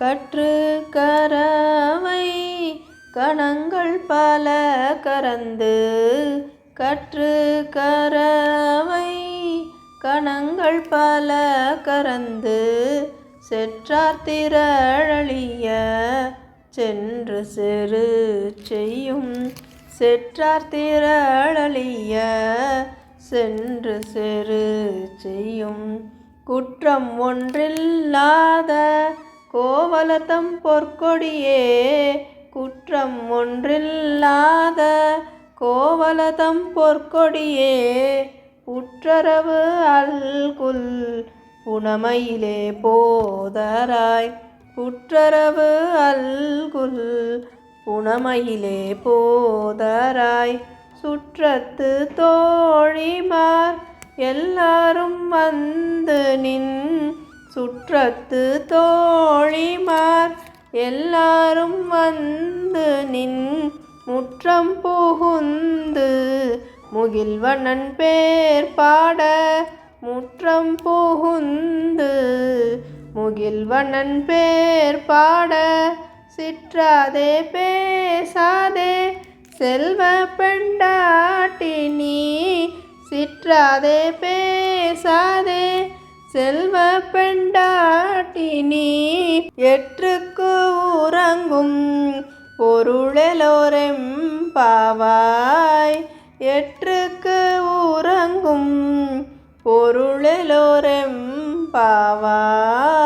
கற்று கரவை கணங்கள் பல கறந்து கற்று கரவை கணங்கள் பல கறந்து செற்றார் திரழிய சென்று சிறு செய்யும் செற்றார் திரழிய சென்று சிறு செய்யும் குற்றம் ஒன்றில்லாத கோவலத்தம் பொற்கொடியே குற்றம் ஒன்றில்லாத கோவலதம் பொற்கொடியே புற்றரவு அல்குல் புனமையிலே போதராய் புற்றரவு அல்குல் புனமையிலே போதராய் சுற்றத்து தோழிமார் எல்லாரும் வந்து சுற்றத்து தோழிமார் எல்லாரும் வந்து நின் முற்றம் புகுந்து முகில்வண்ணன் பேர் பாட முற்றம் புகுந்து முகில்வண்ணன் பேர் பாட சிற்றாதே பேசாதே செல்வ பெண்டாட்டினி சிற்றாதே பேசாதே செல்வ பெண்டாட்டினி எற்றுக்கு உறங்கும் பொருளெலோரெம் பாவாய். எற்றுக்கு உறங்கும் பொருளெலோரெம் பாவாய்.